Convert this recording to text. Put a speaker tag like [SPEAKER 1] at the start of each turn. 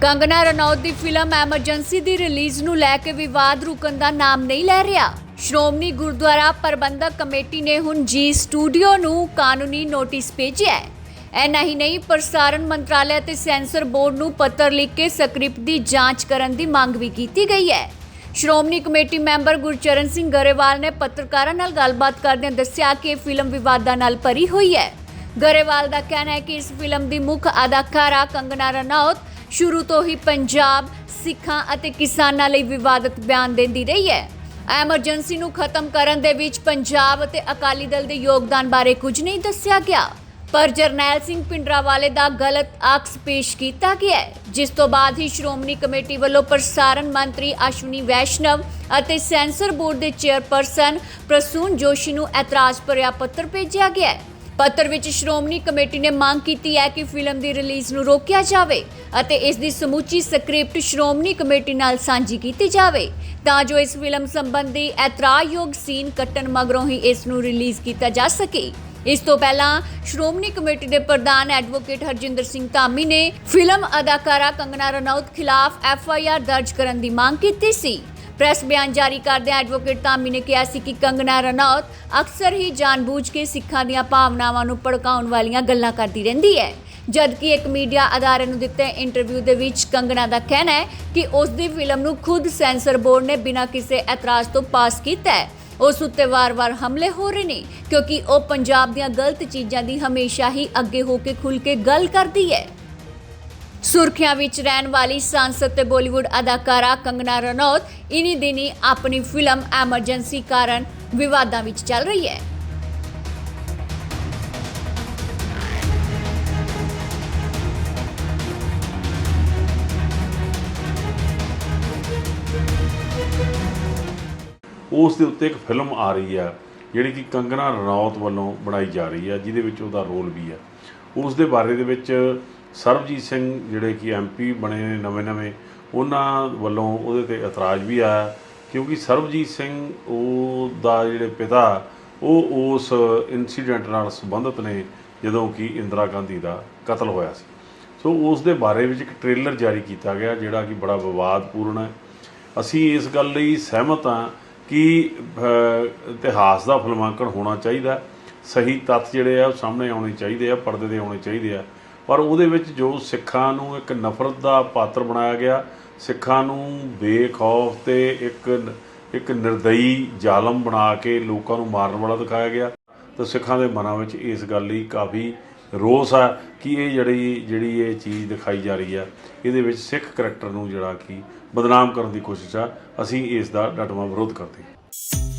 [SPEAKER 1] ਕੰਗਨਾ ਰਣੌਤ ਦੀ film emergency ਦੀ release ਨੂੰ ਲੈ ਕੇ ਵਿਵਾਦ ਰੁਕਣ ਦਾ ਨਾਮ ਨਹੀਂ ਲੈ ਰਿਹਾ। ਸ਼੍ਰੋਮਣੀ ਗੁਰਦੁਆਰਾ ਪ੍ਰਬੰਧਕ ਕਮੇਟੀ ਨੇ ਹੁਣ ਜੀ ਸਟੂਡੀਓ ਨੂੰ ਕਾਨੂੰਨੀ ਨੋਟਿਸ ਭੇਜਿਆ ਹੈ। ਐਨਾ ਹੀ ਨਹੀਂ, ਪ੍ਰਸਾਰਣ ਮੰਤਰਾਲੇ ਅਤੇ ਸੈਂਸਰ ਬੋਰਡ ਨੂੰ ਪੱਤਰ ਲਿਖ ਕੇ ਸਕ੍ਰਿਪਟ ਦੀ ਜਾਂਚ ਕਰਨ ਦੀ ਮੰਗ ਵੀ ਕੀਤੀ ਗਈ ਹੈ। ਸ਼੍ਰੋਮਣੀ ਕਮੇਟੀ ਮੈਂਬਰ ਗੁਰਚਰਨ ਸਿੰਘ ਗਰੇਵਾਲ ਨੇ ਪੱਤਰਕਾਰਾਂ ਨਾਲ ਗੱਲਬਾਤ ਕਰਦਿਆਂ ਦੱਸਿਆ ਕਿ ਇਹ ਫਿਲਮ ਵਿਵਾਦਾਂ ਨਾਲ ਭਰੀ ਹੋਈ ਹੈ। ਗਰੇਵਾਲ ਦਾ ਕਹਿਣਾ ਹੈ ਕਿ ਇਸ ਫਿਲਮ ਦੀ ਮੁੱਖ ਅਦਾਕਾਰਾ ਕੰਗਨਾ ਰਣੌਤ ਸ਼ੁਰੂ ਤੋਂ ਹੀ ਪੰਜਾਬ ਸਿੱਖਾਂ ਅਤੇ ਕਿਸਾਨਾਂ ਲਈ ਵਿਵਾਦਤ ਬਿਆਨ ਦਿੰਦੀ ਰਹੀ ਹੈ। ਐਮਰਜੈਂਸੀ ਨੂੰ ਖਤਮ ਕਰਨ ਦੇ ਵਿੱਚ ਪੰਜਾਬ ਅਤੇ ਅਕਾਲੀ ਦਲ ਦੇ ਯੋਗਦਾਨ ਬਾਰੇ ਕੁਝ ਨਹੀਂ ਦੱਸਿਆ ਗਿਆ, ਪਰ ਜਰਨੈਲ ਸਿੰਘ ਪਿੰਡਰਾਵਾਲੇ ਦਾ ਗਲਤ ਆਕਸ ਪੇਸ਼ ਕੀਤਾ ਗਿਆ ਜਿਸ ਤੋਂ ਬਾਅਦ ਹੀ ਸ਼੍ਰੋਮਣੀ ਕਮੇਟੀ ਵੱਲੋਂ ਪ੍ਰਸਾਰਣ ਮੰਤਰੀ ਅਸ਼ਵਨੀ ਵੈਸ਼ਨਵ ਅਤੇ ਸੈਂਸਰ ਬੋਰਡ ਦੇ ਚੇਅਰਪਰਸਨ ਪ੍ਰਸੂਨ ਜੋਸ਼ੀ ਨੂੰ ਐਤਰਾਜ਼ ਭਰਿਆ ਪੱਤਰ ਭੇਜਿਆ ਗਿਆ ਪੱਤਰ ਵਿੱਚ ਸ਼੍ਰੋਮਣੀ ਕਮੇਟੀ ਨੇ ਮੰਗ ਕੀਤੀ ਹੈ ਕਿ ਫਿਲਮ ਦੀ ਰਿਲੀਜ਼ ਨੂੰ ਰੋਕਿਆ ਜਾਵੇ ਅਤੇ ਇਸ ਦੀ ਸਮੁੱਚੀ ਸਕ੍ਰਿਪਟ ਸ਼੍ਰੋਮਣੀ ਕਮੇਟੀ ਨਾਲ ਸਾਂਝੀ ਕੀਤੀ ਜਾਵੇ ਤਾਂ ਜੋ ਇਸ ਫਿਲਮ ਸੰਬੰਧੀ ਐਤਰਾਜ਼ਯੋਗ ਸੀਨ ਕੱਟਣ ਮਗਰੋਂ ਹੀ ਇਸ ਨੂੰ ਰਿਲੀਜ਼ ਕੀਤਾ ਜਾ ਸਕੇ। ਇਸ ਤੋਂ ਪਹਿਲਾਂ ਸ਼੍ਰੋਮਣੀ ਕਮੇਟੀ ਦੇ ਪ੍ਰਧਾਨ ਐਡਵੋਕੇਟ ਹਰਜਿੰਦਰ ਸਿੰਘ ਧਾਮੀ ਨੇ ਫਿਲਮ ਅਦਾਕਾਰਾ ਕੰਗਨਾ ਰਣੌਤ ਖਿਲਾਫ ਐਫ ਆਈ ਆਰ ਦਰਜ ਕਰਨ ਦੀ ਮੰਗ ਕੀਤੀ ਸੀ। ਪ੍ਰੈਸ ਬਿਆਨ ਜਾਰੀ ਕਰਦਿਆਂ ਐਡਵੋਕੇਟ ਧਾਮੀ ਨੇ ਕਿਹਾ ਸੀ ਕਿ ਕੰਗਨਾ ਰਣੌਤ ਅਕਸਰ ਹੀ ਜਾਣਬੁੱਝ ਕੇ ਸਿੱਖਾਂ ਦੀਆਂ ਭਾਵਨਾਵਾਂ ਨੂੰ ਭੜਕਾਉਣ ਵਾਲੀਆਂ ਗੱਲਾਂ ਕਰਦੀ ਰਹਿੰਦੀ ਹੈ। ਜਦਕਿ ਇੱਕ ਮੀਡੀਆ ਅਦਾਰੇ ਨੂੰ ਦਿੱਤੇ ਇੰਟਰਵਿਊ ਦੇ ਵਿੱਚ ਕੰਗਨਾ ਦਾ ਕਹਿਣਾ ਹੈ ਕਿ ਉਸ ਦੀ ਫਿਲਮ ਨੂੰ ਖੁਦ ਸੈਂਸਰ ਬੋਰਡ ਨੇ ਬਿਨਾਂ ਕਿਸੇ ਐਤਰਾਜ਼ ਤੋਂ ਪਾਸ ਕੀਤਾ ਹੈ। ਉਸ ਉੱਤੇ ਵਾਰ-ਵਾਰ ਹਮਲੇ ਹੋ ਰਹੇ ਨੇ, ਕਿਉਂਕਿ ਉਹ ਪੰਜਾਬ ਦੀਆਂ ਗਲਤ ਚੀਜ਼ਾਂ ਦੀ ਹਮੇਸ਼ਾ ਹੀ ਅੱਗੇ ਹੋ ਕੇ ਖੁੱਲ ਕੇ ਗੱਲ ਕਰਦੀ ਹੈ। ਸੁਰਖੀਆਂ ਵਿੱਚ ਰਹਿਣ ਵਾਲੀ ਸਾਂਸਦ ਤੇ ਬਾਲੀਵੁੱਡ ਅਦਾਕਾਰਾ ਕੰਗਨਾ ਰਣੌਤ ਇਨੀ ਦਿਨੀ ਆਪਣੀ ਫਿਲਮ ਐਮਰਜੈਂਸੀ ਕਾਰਨ ਵਿਵਾਦਾਂ ਵਿੱਚ ਚੱਲ ਰਹੀ ਹੈ।
[SPEAKER 2] ਉਸ ਦੇ ਉੱਤੇ ਇੱਕ ਫਿਲਮ ਆ ਰਹੀ ਆ ਜਿਹੜੀ ਕਿ ਕੰਗਨਾ ਰਣੌਤ ਵੱਲੋਂ ਬਣਾਈ ਜਾ ਰਹੀ ਆ ਜਿਹਦੇ ਵਿੱਚ ਉਹਦਾ ਰੋਲ ਵੀ ਆ ਉਸ ਦੇ ਬਾਰੇ ਦੇ ਵਿੱਚ ਸਰਬਜੀਤ ਸਿੰਘ ਜਿਹੜੇ ਕਿ ਐਮਪੀ ਬਣੇ ਨੇ ਨਵੇਂ-ਨਵੇਂ ਉਹਨਾਂ ਵੱਲੋਂ ਉਹਦੇ ਤੇ ਇਤਰਾਜ਼ ਵੀ ਆਇਆ, ਕਿਉਂਕਿ ਸਰਬਜੀਤ ਸਿੰਘ ਉਹ ਦਾ ਜਿਹੜੇ ਪਿਤਾ, ਉਹ ਉਸ ਇਨਸੀਡੈਂਟ ਨਾਲ ਸੰਬੰਧਿਤ ਨੇ, ਜਦੋਂ ਕਿ ਇੰਦਰਾ ਗਾਂਧੀ ਦਾ ਕਤਲ ਹੋਇਆ ਸੀ। ਸੋ ਉਸ ਦੇ ਬਾਰੇ ਵਿੱਚ ਇੱਕ ਟ੍ਰੇਲਰ ਜਾਰੀ ਕੀਤਾ ਗਿਆ, ਜਿਹੜਾ ਕਿ ਬੜਾ ਵਿਵਾਦਪੂਰਨ ਹੈ। ਅਸੀਂ ਇਸ ਗੱਲ ਲਈ ਸਹਿਮਤ ਹਾਂ ਕਿ ਇਤਿਹਾਸ ਦਾ ਫਿਲਮਾਂਕਣ ਹੋਣਾ ਚਾਹੀਦਾ, ਸਹੀ ਤੱਥ ਜਿਹੜੇ ਆ ਉਹ ਸਾਹਮਣੇ ਆਉਣੇ ਚਾਹੀਦੇ ਆ, ਪਰਦੇ ਤੇ ਆਉਣੇ ਚਾਹੀਦੇ ਆ। ਪਰ ਉਹਦੇ ਵਿੱਚ ਜੋ ਸਿੱਖਾਂ ਨੂੰ ਇੱਕ ਨਫ਼ਰਤ ਦਾ ਪਾਤਰ ਬਣਾਇਆ ਗਿਆ, ਸਿੱਖਾਂ ਨੂੰ ਬੇਖੌਫ ਤੇ ਇੱਕ ਇੱਕ ਨਿਰਦਈ ਜ਼ਾਲਮ ਬਣਾ ਕੇ ਲੋਕਾਂ ਨੂੰ ਮਾਰਨ ਵਾਲਾ ਦਿਖਾਇਆ ਗਿਆ। ਤਾਂ ਸਿੱਖਾਂ ਦੇ ਮਨਾਂ ਵਿੱਚ ਇਸ ਗੱਲ ਲਈ ਕਾਫੀ ਰੋਸ ਆ ਕਿ ਇਹ ਜਿਹੜੀ ਜਿਹੜੀ ਇਹ ਚੀਜ਼ ਦਿਖਾਈ ਜਾ ਰਹੀ ਆ, ਇਹਦੇ ਵਿੱਚ ਸਿੱਖ ਕਰੈਕਟਰ ਨੂੰ ਜਿਹੜਾ ਕਿ ਬਦਨਾਮ ਕਰਨ ਦੀ ਕੋਸ਼ਿਸ਼ ਆ। ਅਸੀਂ ਇਸ ਦਾ ਡਟਵਾਂ ਵਿਰੋਧ ਕਰਦੇ ਹਾਂ।